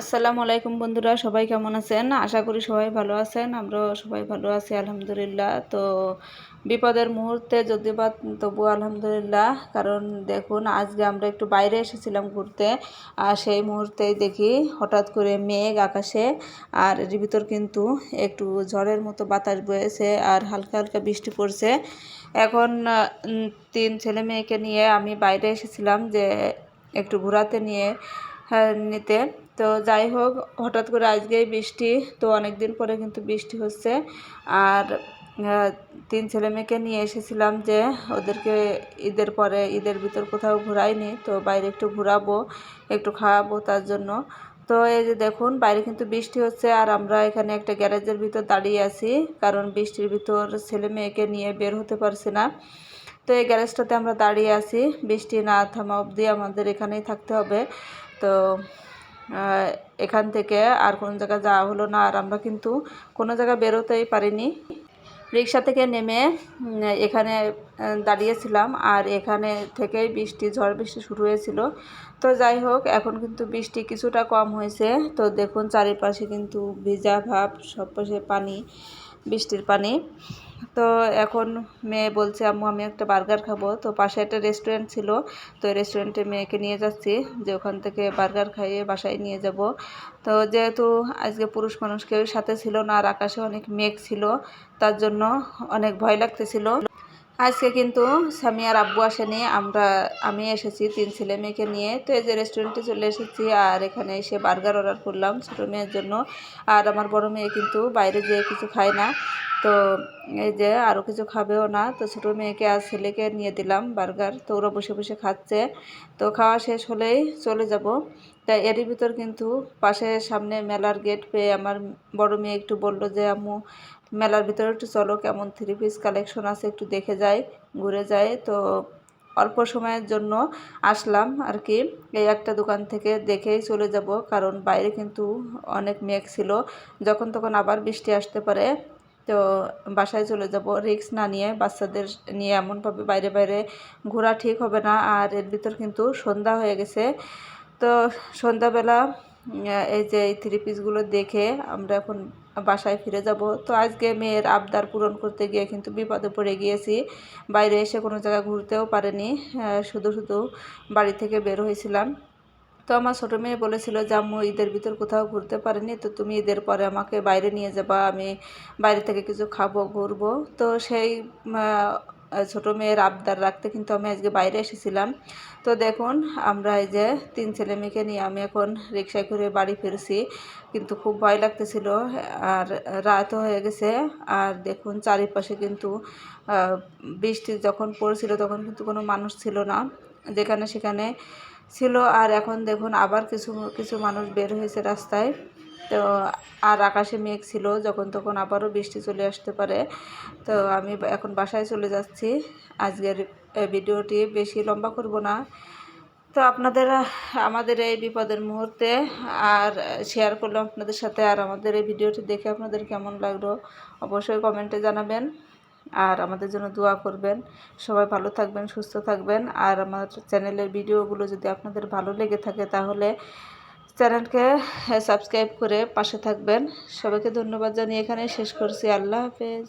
আসসালামু আলাইকুম বন্ধুরা, সবাই কেমন আছেন? আশা করি সবাই ভালো আছেন, আমরাও সবাই ভালো আছি, আলহামদুলিল্লাহ। তো বিপদের মুহূর্তে যদি বা তবু আলহামদুলিল্লাহ, কারণ দেখুন, আজকে আমরা একটু বাইরে এসেছিলাম ঘুরতে, আর সেই মুহূর্তেই দেখি হঠাৎ করে মেঘ আকাশে, আর এর ভিতর কিন্তু একটু ঝড়ের মতো বাতাস বয়েছে, আর হালকা হালকা বৃষ্টি পড়ছে। এখন তিন ছেলে মেয়েকে নিয়ে আমি বাইরে এসেছিলাম যে, একটু ঘোরাতে নিয়ে নিতে। তো যাই হোক, হঠাৎ করে আজকেই বৃষ্টি, তো অনেক দিন পরে কিন্তু বৃষ্টি হচ্ছে। আর তিন ছেলে মেয়েকে নিয়ে এসেছিলাম যে ওদেরকে ঈদের পরে, ঈদের ভিতর কোথাও ঘোরাইনি, তো বাইরে একটু ঘোরাবো, একটু খাওয়াবো তার জন্য। তো এই যে দেখুন, বাইরে কিন্তু বৃষ্টি হচ্ছে, আর আমরা এখানে একটা গ্যারেজের ভিতর দাঁড়িয়ে আছি, কারণ বৃষ্টির ভিতর ছেলে মেয়েকে নিয়ে বের হতে পারছি না। তো এই গ্যারেজটাতে আমরা দাঁড়িয়ে আছি। বৃষ্টি না থামা অবধি আমাদের এখানেই থাকতে হবে। তো এখান থেকে আর কোনো জায়গায় যাওয়া হলো না আর আমরা কিন্তু কোনো জায়গায় বেরোতেই পারিনি। রিক্সা থেকে নেমে এখানে দাঁড়িয়েছিলাম আর এখানে থেকেই বৃষ্টি, ঝড় বৃষ্টি শুরু হয়েছিল। তো যাই হোক, এখন কিন্তু বৃষ্টি কিছুটা কম হয়েছে। তো দেখুন চারিপাশে কিন্তু ভিজা ভাব সব পাশে পানি, বৃষ্টির পানি। তো এখন মেয়ে বলছে, আম্মু, আমি একটা বার্গার খাব। তো পাশে একটা রেস্টুরেন্ট ছিল, তো রেস্টুরেন্টে মেয়েকে নিয়ে যাচ্ছি, যে ওখান থেকে বার্গার খাইয়ে বাসায় নিয়ে যাব। তো যেহেতু আজকে পুরুষ মানুষ কেউ সাথে ছিল না আর আকাশে অনেক মেঘ ছিল, তার জন্য অনেক ভয় লাগতেছিল। আজকে কিন্তু স্বামী আর আব্বু আসেনি, আমরা, আমি এসেছি তিন ছেলে মেয়েকে নিয়ে। তো এই যে রেস্টুরেন্টে চলে এসেছি আর এখানে এসে বার্গার অর্ডার করলাম ছোটো মেয়ের জন্য। আর আমার বড় মেয়ে কিন্তু বাইরে যেয়ে কিছু খায় না। তো এই যে আরও কিছু খাবেও না, তো ছোটো মেয়েকে আর ছেলেকে নিয়ে দিলাম বার্গার। তো ওরা বসে বসে খাচ্ছে। তো খাওয়া শেষ হলেই চলে যাব। তাই এরই ভিতর কিন্তু পাশে সামনে মেলার গেট পেয়ে আমার বড় মেয়ে একটু বলল যে, আম্মু, মেলার ভিতরে একটু চলো, কেমন থ্রি পিস কালেকশন আছে একটু দেখে যাই, ঘুরে যাই। তো অল্প সময়ের জন্য আসলাম আর কি এই একটা দোকান থেকে দেখেই চলে যাব, কারণ বাইরে কিন্তু অনেক মেঘ ছিল। যখন তখন আবার বৃষ্টি আসতে পারে। তো বাসায় চলে যাব। রিস্ক না নিয়ে, বাচ্চাদের নিয়ে এমনভাবে বাইরে বাইরে ঘোরা ঠিক হবে না। আর এর ভিতর কিন্তু সন্ধ্যা হয়ে গেছে। তো সন্ধ্যাবেলা এই যে এই থ্রি পিসগুলো দেখে আমরা এখন বাসায় ফিরে যাব। তো আজকে মেয়ের আবদার পূরণ করতে গিয়ে কিন্তু বিপদে পড়ে গিয়েছি। বাইরে এসে কোনো জায়গায় ঘুরতেও পারেনি। শুধু শুধু বাড়ি থেকে বের হয়েছিলাম। তো আমার ছোটো মেয়ে বলেছিল যে, আম্মু, ঈদের ভিতর কোথাও ঘুরতে পারিনি, তো তুমি ঈদের পরে আমাকে বাইরে নিয়ে যাবা, আমি বাইরে থেকে কিছু খাব, ঘুরবো। তো সেই ছোটো মেয়ের আবদার রাখতে কিন্তু আমি আজকে বাইরে এসেছিলাম। তো দেখুন, আমরা এই যে তিন ছেলে মেয়েকে নিয়ে আমি এখন রিক্সায় করে বাড়ি ফিরছি, কিন্তু খুব ভয় লাগতেছিল, আর রাতও হয়ে গেছে, আর দেখুন চারিপাশে কিন্তু বৃষ্টি যখন পড়ছিল তখন কিন্তু কোনো মানুষ ছিল না, যেখানে সেখানে ছিল আর এখন দেখুন আবার কিছু কিছু মানুষ বের হয়েছে রাস্তায়। তো আর আকাশে মেঘ ছিল, যখন তখন আবারও বৃষ্টি চলে আসতে পারে। তো আমি এখন বাসায় চলে যাচ্ছি। আজকের ভিডিওটি বেশি লম্বা করব না। তো আপনাদের, আমাদের এই বিপদের মুহূর্তে আর শেয়ার করলাম আপনাদের সাথে। আর আমাদের এই ভিডিওটি দেখে আপনাদের কেমন লাগল, অবশ্যই কমেন্টে জানাবেন। আর আমাদের জন্য দোয়া করবেন। সবাই ভালো থাকবেন, সুস্থ থাকবেন। আর আমার চ্যানেলের ভিডিওগুলো যদি আপনাদের ভালো লেগে থাকে তাহলে চ্যানেলকে সাবস্ক্রাইব করে পাশে থাকবেন। সবাইকে ধন্যবাদ জানিয়ে এখানে শেষ করছি। আল্লাহ হাফেজ।